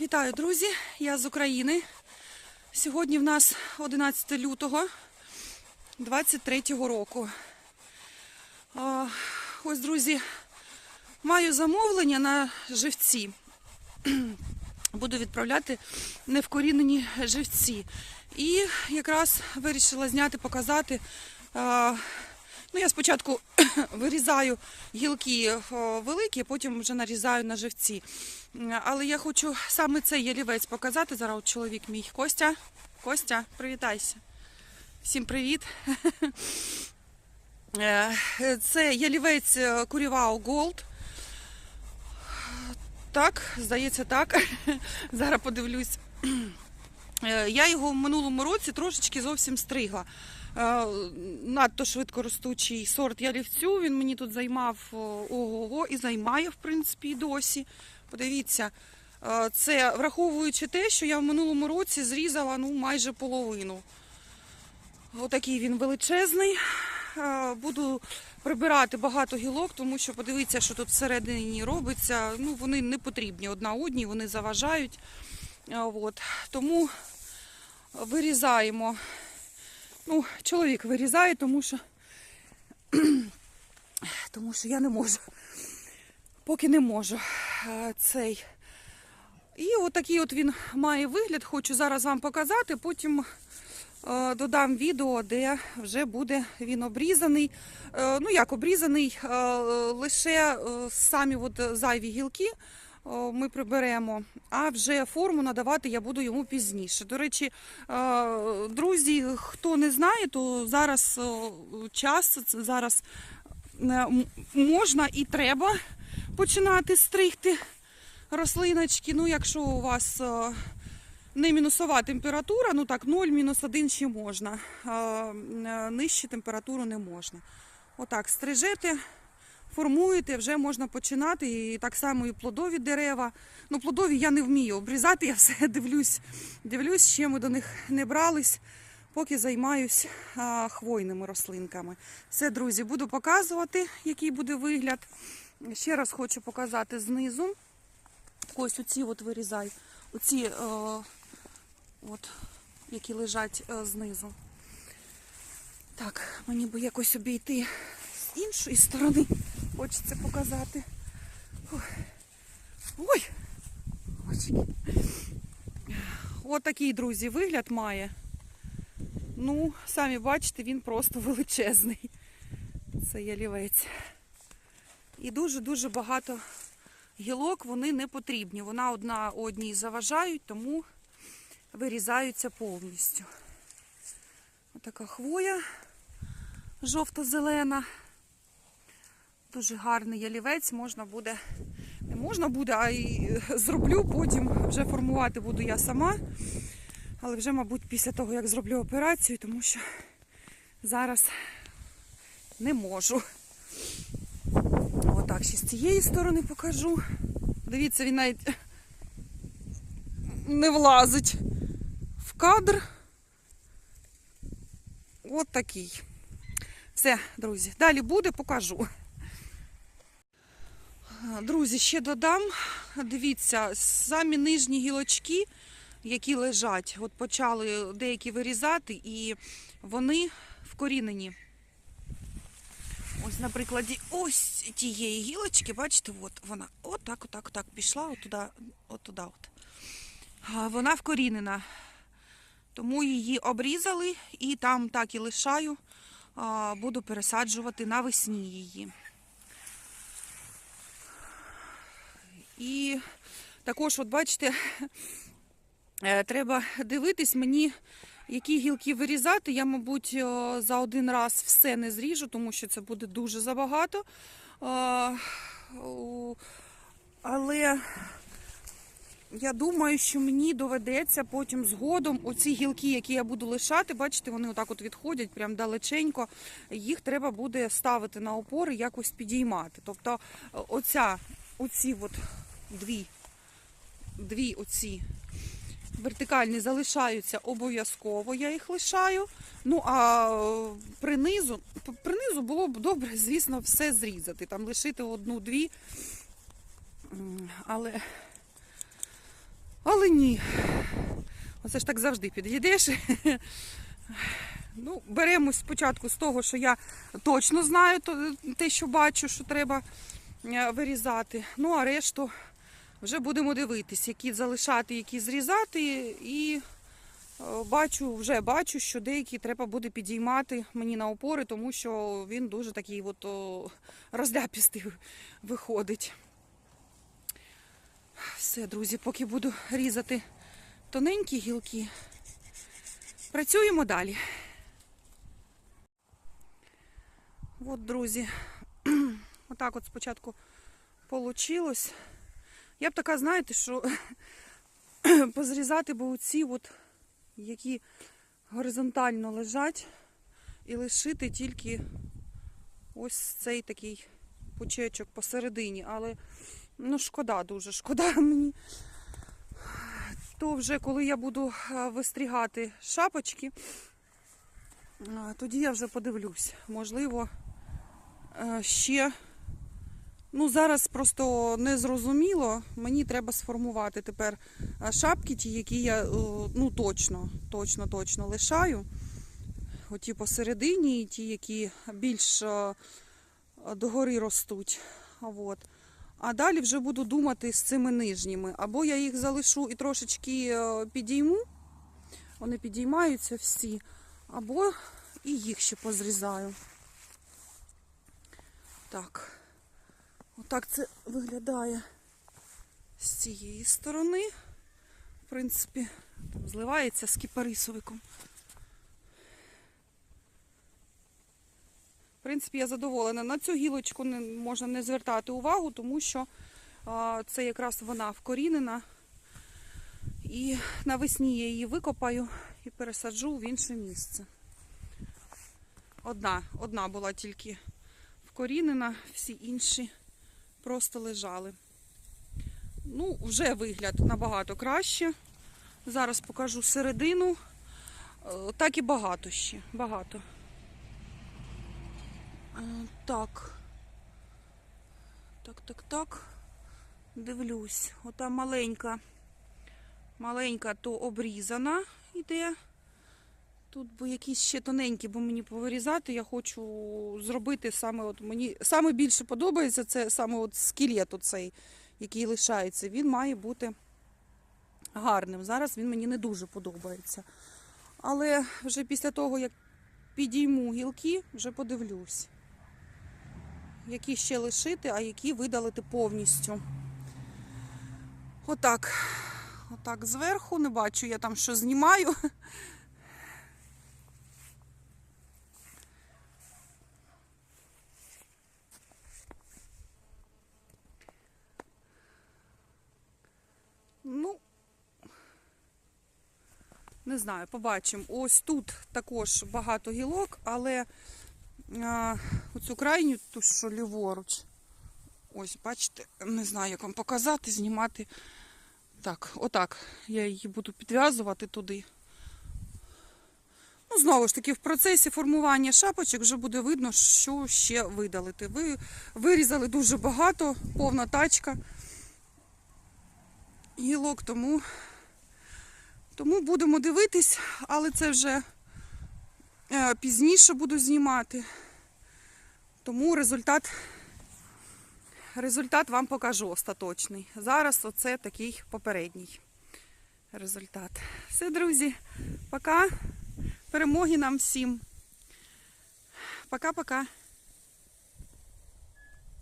Вітаю, друзі! Я з України. Сьогодні в нас 11 лютого 23 року. Ось, друзі, маю замовлення на живці. Буду відправляти невкорінені живці. І якраз вирішила зняти, показати. Ну, я спочатку вирізаю гілки великі, а потім вже нарізаю на живці. Але я хочу саме цей ялівець показати. Зараз чоловік мій Костя. Костя, привітайся. Всім привіт. Е, Це ялівець е, Курівау Голд. Так, здається, так. Зараз подивлюсь. Е, Я його в минулому році трошечки зовсім стригла. Е, Надто швидко ростучий сорт ялівцю. Він мені тут займав о, ого-го і займає, в принципі, і досі. Подивіться, е, це враховуючи те, що я в минулому році зрізала ну, майже половину. Отакий він величезний. Е, Буду прибирати багато гілок, тому що подивіться, що тут всередині робиться. Ну, вони не потрібні одна одній, вони заважають. Е, От. Тому вирізаємо. Ну, чоловік вирізає, тому що, тому що я не можу. Поки не можу е, цей. І отакий от він має вигляд. Хочу зараз вам показати, потім е, додам відео, де вже буде він обрізаний. Е, ну як обрізаний, лише самі от зайві гілки ми приберемо, а вже форму надавати я буду йому пізніше. До речі, е, друзі, хто не знає, то зараз час, зараз е, можна і треба починати стригти рослиночки. Ну, якщо у вас е, не мінусова температура, ну так, 0, мінус 1 ще можна. Нижче температуру не можна. Отак, стрижете, формуєте, вже можна починати. І так само і плодові дерева. Ну, плодові я не вмію обрізати, я все дивлюсь, дивлюсь, ще ми до них не брались, поки займаюсь а, хвойними рослинками. Все, друзі, буду показувати, який буде вигляд. Ще раз хочу показати знизу. Ось оці от вирізай. Оці, е, от, які лежать е, знизу. Так, мені би якось обійти з іншої сторони. Хочеться показати. Ой! Ой. От такий, друзі, вигляд має. Ну, самі бачите, він просто величезний. Це ялівець. І дуже-дуже багато гілок вони не потрібні. Вона одна одній заважають, тому вирізаються повністю. Отака хвоя жовто-зелена. Дуже гарний ялівець, можна буде, не можна буде, а й зроблю, потім вже формувати буду я сама. Але вже, мабуть, після того, як зроблю операцію, тому що зараз не можу. Отак, ще з цієї сторони покажу. Дивіться, він навіть не влазить в кадр. От такий. Все, друзі, далі буде, покажу. Друзі, ще додам. Дивіться, самі нижні гілочки, які лежать, от почали деякі вирізати, і вони вкорінені. Ось на прикладі ось тієї гілочки, бачите, от вона отак, отак, отак пішла, отуди, отуди. От. Вона вкорінена. Тому її обрізали і там так і лишаю. Буду пересаджувати навесні її. І також, от бачите, е, треба дивитись мені, які гілки вирізати. Я, мабуть, е, за один раз все не зріжу, тому що це буде дуже забагато. Але я думаю, що мені доведеться потім згодом оці гілки, які я буду лишати, бачите, вони отак от відходять прям далеченько. Їх треба буде ставити на опори, якось підіймати. Тобто е, оця, оці от дві, дві оці вертикальні залишаються обов'язково, я їх лишаю. Ну а е, принизу, принизу було б добре, звісно, все зрізати. Там лишити одну-дві. Але Але ні. Оце ж так завжди під'їдеш. Ну, беремо спочатку з того, що я точно знаю те, що бачу, що треба вирізати. Ну, а решту вже будемо дивитись, які залишати, які зрізати. І е, бачу, вже бачу, що деякі треба буде підіймати мені на опори, тому що він дуже такий от розляпістий виходить. Все, друзі, поки буду різати тоненькі гілки, працюємо далі. От, друзі, отак от спочатку получилось. Я б така, знаєте, що позрізати би оці, от, які горизонтально лежать, і лишити тільки ось цей такий пучечок посередині. Але ну, шкода дуже, шкода мені. То вже коли я буду е, вистрігати шапочки, тоді я вже подивлюсь. Можливо, е, ще. Ну, зараз просто не зрозуміло. Мені треба сформувати тепер е, шапки, ті, які я е, ну, точно, точно, точно лишаю. Оті посередині, і ті, які більш е, догори ростуть. От. А далі вже буду думати з цими нижніми. Або я їх залишу і трошечки підійму, вони підіймаються всі, або і їх ще позрізаю. Так. Отак це виглядає з цієї сторони. В принципі, там зливається з кіпарисовиком. В принципі, я задоволена. На цю гілочку не, можна не звертати увагу, тому що а, це якраз вона вкорінена. І навесні я її викопаю і пересаджу в інше місце. Одна, одна була тільки вкорінена, всі інші просто лежали. Ну, вже вигляд набагато краще. Зараз покажу середину. Е, Так і багато ще. Багато. Е, Так. Так, так, так. Дивлюсь. Ота маленька. Маленька то обрізана йде. Тут бо якісь ще тоненькі, бо мені повирізати. Я хочу зробити саме от мені саме більше подобається це саме от скелет оцей, який лишається. Він має бути гарним. Зараз він мені не дуже подобається. Але вже після того, як підійму гілки, вже подивлюсь, які ще лишити, а які видалити повністю. Отак. Отак зверху, не бачу, я там що знімаю. Ну, не знаю, побачимо. Ось тут також багато гілок, але а, оцю крайню, ту, що ліворуч. Ось, бачите, не знаю, як вам показати, знімати. Так, отак. Я її буду підв'язувати туди. Ну, знову ж таки, в процесі формування шапочок вже буде видно, що ще видалити. Ви вирізали дуже багато, повна тачка гілок, тому, тому будемо дивитись, але це вже е, пізніше буду знімати. Тому результат, результат вам покажу остаточний. Зараз оце такий попередній результат. Все, друзі, пока. Перемоги нам всім. Пока-пока.